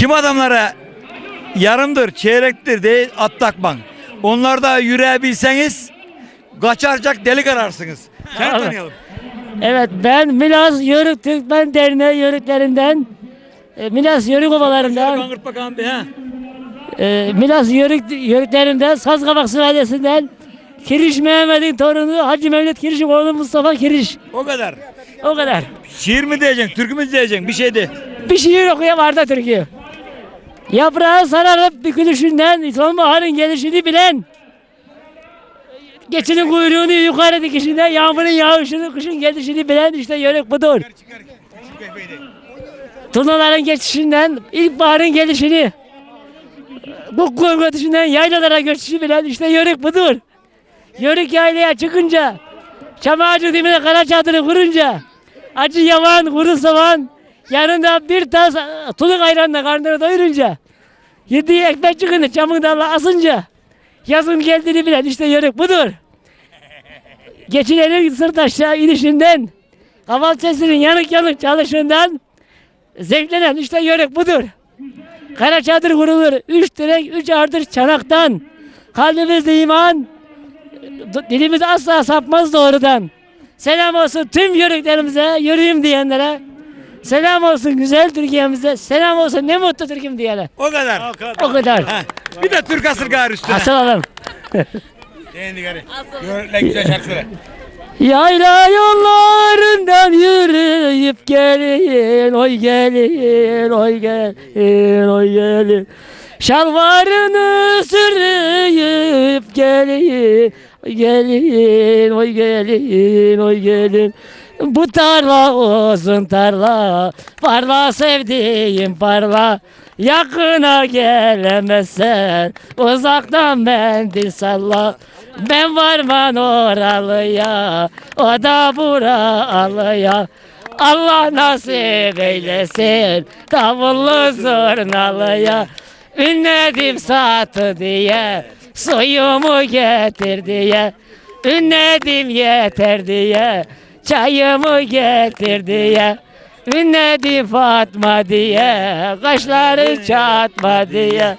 Kim adamlara yarımdır, çeyrektir diye at takman. Onlar da yürüyebilseniz kaçarcak delik ararsınız. Sen Allah. tanıyalım. Evet ben Milas Yörük Türkmen Derneği yörüklerinden e, Milas Yörük ovalarından Bangırt bir ha. e, Milas Yörük yörüklerinden Sazkabak Sülalesi'nden Kiriş Mehmet'in torunu Hacı Mevlüt Kiriş'in oğlu Mustafa Kiriş. O kadar. O kadar. Şiir mi diyeceksin, türkü mü diyeceksin? Bir şey de. Bir şiir okuya vardı Türkiye. Yaprağı sararıp bükülüşünden sonbaharın gelişini bilen Geçinin kuyruğunu yukarı dikişinden yağmurun yağışını kışın gelişini bilen işte yörük budur. Turnaların geçişinden ilkbaharın gelişini Kukkuğun ötüşünden yaylalara göçüşü bilen işte yörük budur. Yörük yaylaya çıkınca Çam ağacı dibine kara çadırı kurunca Acı yavan, kuru soğan Yanında bir tas e, tuluk ayranla karnını doyurunca Yediği ekmek çıkını çamın dalına asınca Yazın geldiğini bilen işte yörük budur. Geçilerin sırt aşağı inişinden Kaval sesinin yanık yanık çalışından Zevklenen işte yörük budur. Kara çadır kurulur. Üç direk, üç ardır çanaktan. Kalbimizde iman, dilimiz asla sapmaz doğrudan. Selam olsun tüm yörüklerimize, yürüyüm diyenlere. Selam olsun güzel Türkiye'mize. Selam olsun ne mutlu Türk'üm diyene. O kadar. O kadar. Ha. Bir de Türk asırgar üstüne. Asılalım. Beğendik hadi. Gör, ne güzel şarkı söyle. Yayla yollarından yürüyüp gelin, oy gelin, oy gelin, oy gelin. Şalvarını sürüyüp gelin, gelin, oy gelin, oy gelin. Bu tarla uzun tarla, parla sevdiğim parla. Yakına gelemezsen, uzaktan mendil salla. Ben varman oralıya, o da buralıya. Allah nasip eylesin davullu zurnalıya. Ünledim satı diye, suyumu getir diye. Ünledim yeter diye, çayımı getir diye. Ünledim Fatma diye, kaşları çatma diye.